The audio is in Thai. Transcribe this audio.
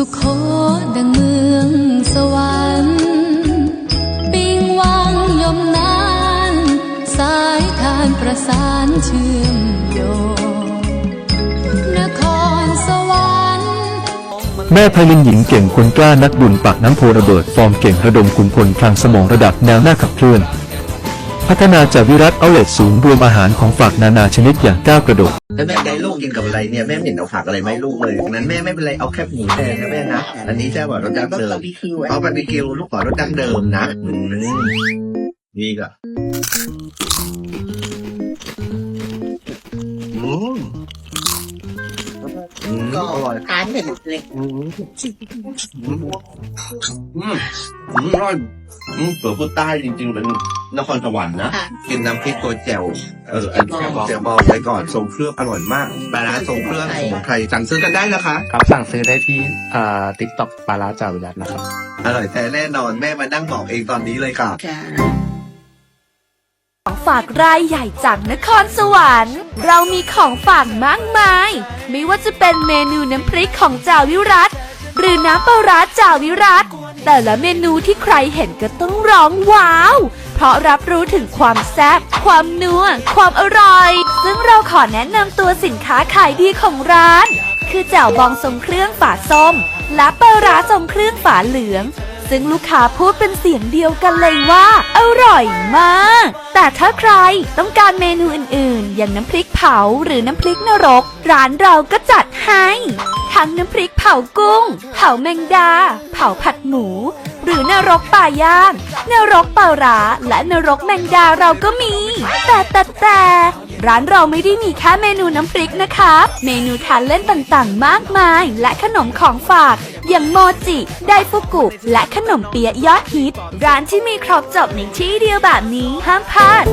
สุขโขดังเมืองสวรรค์ ปิงวังยมนาน สายทานประสานเชื่อมโยงนครสวรรค์แม่ไพลินหญิงเก่งคนกล้านักบุญปากน้ำโพระเบิด ฟอร์มเก่งระดมขุนพลพลังสมองระดับแนวหน้าขับเคลื่อน พัฒนาจากวิรัตเอาเลตศูนย์รวมอาหารของฝากนานาชนิดอย่างก้าวกระโดด แล้วแม่ได้ลูกกินกับอะไรเนี่ยแม่ไม่เห็นเอาผักอะไรไม่ลูกเลยนั้นแม่ไม่เป็นไรเอาแค่หมูแดงนะแม่นะ อันนี้ใช่ป่ะรสดั้งเดิมเอาบาร์บีคิวลูกขอรสดั้งเดิมนะอืมนี่ก็อืมอืมก็อร่อยทานเผ็ดเล็กอืมอืมอืมอืมอร่อย อืมเปิดพูดใต้จริงๆเป็นนครสวรรค์นะค่ะ กินน้ำพริกตัวแจ่วเอออันแจ่วบองแจ่วบองไปก่อนทรงเครื่องอร่อยมากปลาร้าทรงเครื่องสมุนไพรสั่งซื้อกันได้นะคะ ครับสั่งซื้อได้ที่อ่าติ๊กต็อกปลาร้าจ่าวิรัตนะครับ อร่อยแท้แน่นอนแม่มานั่งบอกเองตอนนี้เลยค่ะ จ้า ของฝากรายใหญ่จากนครสวรรค์ เรามีของฝากมากมาย ไม่ว่าจะเป็นเมนูน้ำพริกของจ่าวิรัตหรือน้ำปลาร้าจ่าวิรัต แต่ละเมนูที่ใครเห็นก็ต้องร้องว้าว เพราะรับรู้ถึงความแซ่บความนัวความอร่อย ซึ่งเราขอแนะนำตัวสินค้าขายดีของร้าน คือแจ่วบองทรงเครื่องฝาส้ม และปลาร้าทรงเครื่องฝาเหลืองซึ่งลูกค้าพูดเป็นเสียงเดียวกันเลยว่า อร่อยมาก แต่ถ้าใครต้องการเมนูอื่นๆ อย่างน้ำพริกเผาหรือน้ำพริกนรก ร้านเราก็จัดให้ ทั้งน้ำพริกเผากุ้ง เผาแมงดา เผาผัดหมู หรือนรกป่าย่าง นรกปลาร้าและนรกแมงดาเราก็มี แต่แต่แต่ร้านเราไม่ได้มีแค่เมนูน้ำพริกนะคะ เมนูทานเล่นต่างๆ มากมาย และขนมของฝาก อย่างโมจิ ไดฟุกุ และขนมเปี๊ยะยอดฮิต ร้านที่มีครบจบในที่เดียวแบบนี้ห้ามพลาด